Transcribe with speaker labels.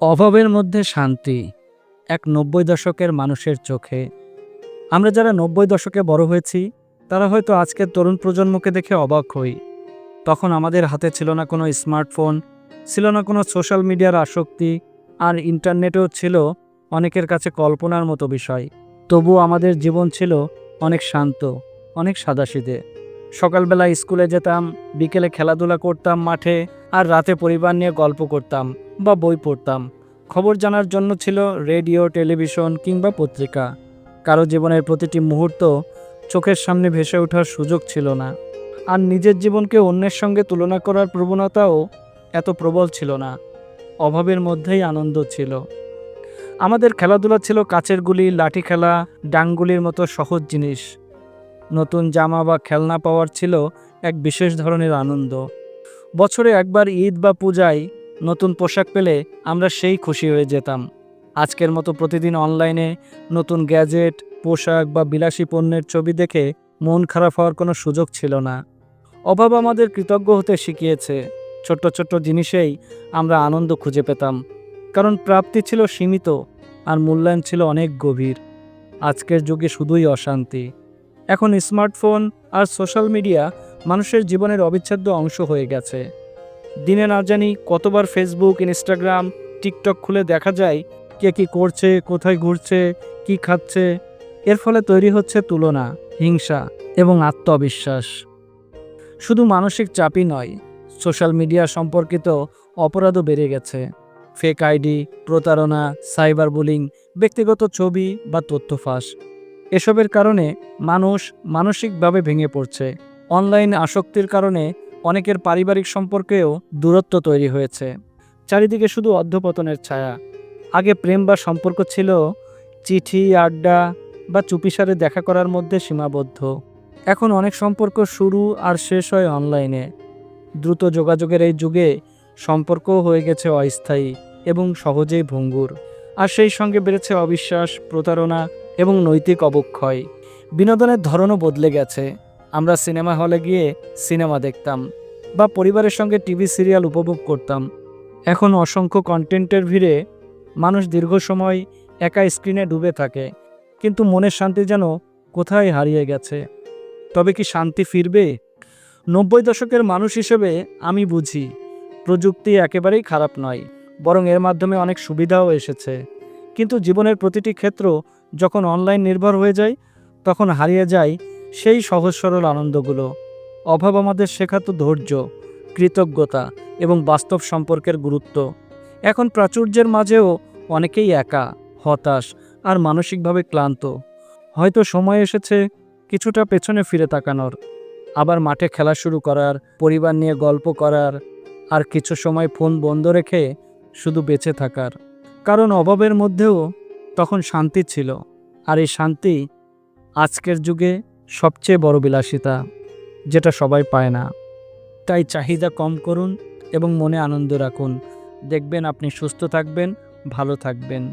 Speaker 1: অভাবের মধ্যে শান্তি এক নব্বই দশকের মানুষের চোখে। আমরা যারা নব্বই দশকে বড় হয়েছি, তারা হয়তো আজকের তরুণ প্রজন্মকে দেখে অবাক হই। তখন আমাদের হাতে ছিল না কোনো স্মার্টফোন, ছিল না কোনো সোশ্যাল মিডিয়ার আসক্তি, আর ইন্টারনেটেও ছিল অনেকের কাছে কল্পনার মতো বিষয়। তবু আমাদের জীবন ছিল অনেক শান্ত, অনেক সাদাসিধে। সকালবেলা স্কুলে যেতাম, বিকেলে খেলাধুলা করতাম মাঠে, আর রাতে পরিবার নিয়ে গল্প করতাম। বা বই পড়তাম। খবর জানার জন্য ছিল রেডিও, টেলিভিশন কিংবা পত্রিকা। কারও জীবনের প্রতিটি মুহূর্ত চোখের সামনে ভেসে ওঠার সুযোগ ছিল না। আর নিজের জীবনকে অন্যের সঙ্গে তুলনা করার প্রবণতাও এত প্রবল ছিল না। অভাবের মধ্যেই আনন্দ ছিল। আমাদের খেলাধুলা ছিল কাচের গুলি, লাঠি খেলা ডাংগুলির মতো সহজ জিনিস। নতুন জামা বা খেলনা পাওয়ার ছিল এক বিশেষ ধরনের আনন্দ। বছরে একবার ঈদ বা পূজায় নতুন পোশাক পেলে আমরা সেই খুশি হয়ে যেতাম। আজকের মতো প্রতিদিন অনলাইনে নতুন গ্যাজেট, পোশাক বা বিলাসী পণ্যের ছবি দেখে মন খারাপ হওয়ার কোনো সুযোগ ছিল না। অভাব আমাদের কৃতজ্ঞ হতে শিখিয়েছে। ছোট্ট ছোট্ট জিনিসেই আমরা আনন্দ খুঁজে পেতাম। কারণ প্রাপ্তি ছিল সীমিত আর মূল্যায়ন ছিল অনেক গভীর। আজকের যুগে শুধুই অশান্তি। এখন স্মার্টফোন আর সোশ্যাল মিডিয়া মানুষের জীবনের অবিচ্ছেদ্য অংশ হয়ে গেছে। দিনে না জানি কতবার ফেসবুক ইনস্টাগ্রাম টিকটক খুলে দেখা যায় কে কী করছে, কোথায় ঘুরছে, কি খাচ্ছে। এর ফলে তৈরি হচ্ছে তুলনা, হিংসা এবং আত্মবিশ্বাস। শুধু মানসিক চাপই নয়, সোশ্যাল মিডিয়া সম্পর্কিত অপরাধও বেড়ে গেছে। ফেক আইডি, প্রতারণা সাইবার বুলিং ব্যক্তিগত ছবি বা তথ্য ফাঁস। এসবের কারণে মানুষ মানসিকভাবে ভেঙে পড়ছে। অনলাইন আসক্তির কারণে অনেকের পারিবারিক সম্পর্কেও দূরত্ব তৈরি হয়েছে। চারিদিকে শুধু অধ্যপতনের ছায়া। আগে প্রেম বা সম্পর্ক ছিল চিঠি, আড্ডা বা চুপিসারে দেখা করার মধ্যে সীমাবদ্ধ। এখন অনেক সম্পর্ক শুরু আর শেষ হয় অনলাইনে। দ্রুত যোগাযোগের এই যুগে সম্পর্কও হয়ে গেছে অস্থায়ী এবং সহজেই ভঙ্গুর। আর সেই সঙ্গে বেড়েছে অবিশ্বাস, প্রতারণা এবং নৈতিক অবক্ষয়। বিনোদনের ধরনও বদলে গেছে। আমরা সিনেমা হলে গিয়ে সিনেমা দেখতাম। বা পরিবারের সঙ্গে টিভি সিরিয়াল উপভোগ করতাম। এখন অসংখ্য কন্টেন্টের ভিড়ে মানুষ দীর্ঘ সময় একা স্ক্রিনে ডুবে থাকে, কিন্তু মনের শান্তি যেন কোথায় হারিয়ে গেছে। তবে কি শান্তি ফিরবে? নব্বই দশকের মানুষ হিসেবে আমি বুঝি, প্রযুক্তি একেবারেই খারাপ নয়, বরং এর মাধ্যমে অনেক সুবিধাও এসেছে। কিন্তু জীবনের প্রতিটি ক্ষেত্র যখন অনলাইন নির্ভর হয়ে যায়, তখন হারিয়ে যায় সেই সহজ সরল আনন্দগুলো। অভাব আমাদের শেখাতো ধৈর্য, কৃতজ্ঞতা এবং বাস্তব সম্পর্কের গুরুত্ব। এখন প্রাচুর্যের মাঝেও অনেকেই একা, হতাশ আর মানসিকভাবে ক্লান্ত। হয়তো সময় এসেছে কিছুটা পেছনে ফিরে তাকানোর। আবার মাঠে খেলা শুরু করার, পরিবার নিয়ে গল্প করার আর কিছু সময় ফোন বন্ধ রেখে শুধু বেঁচে থাকার। কারণ অভাবের মধ্যেও তখন শান্তি ছিল। আর এই শান্তি আজকের যুগে সবচেয়ে বড় বিলাসিতা। যেটা সবাই পায় না। তাই চাহিদা কম করুন এবং মনে আনন্দ রাখুন। দেখবেন আপনি সুস্থ থাকবেন, ভালো থাকবেন।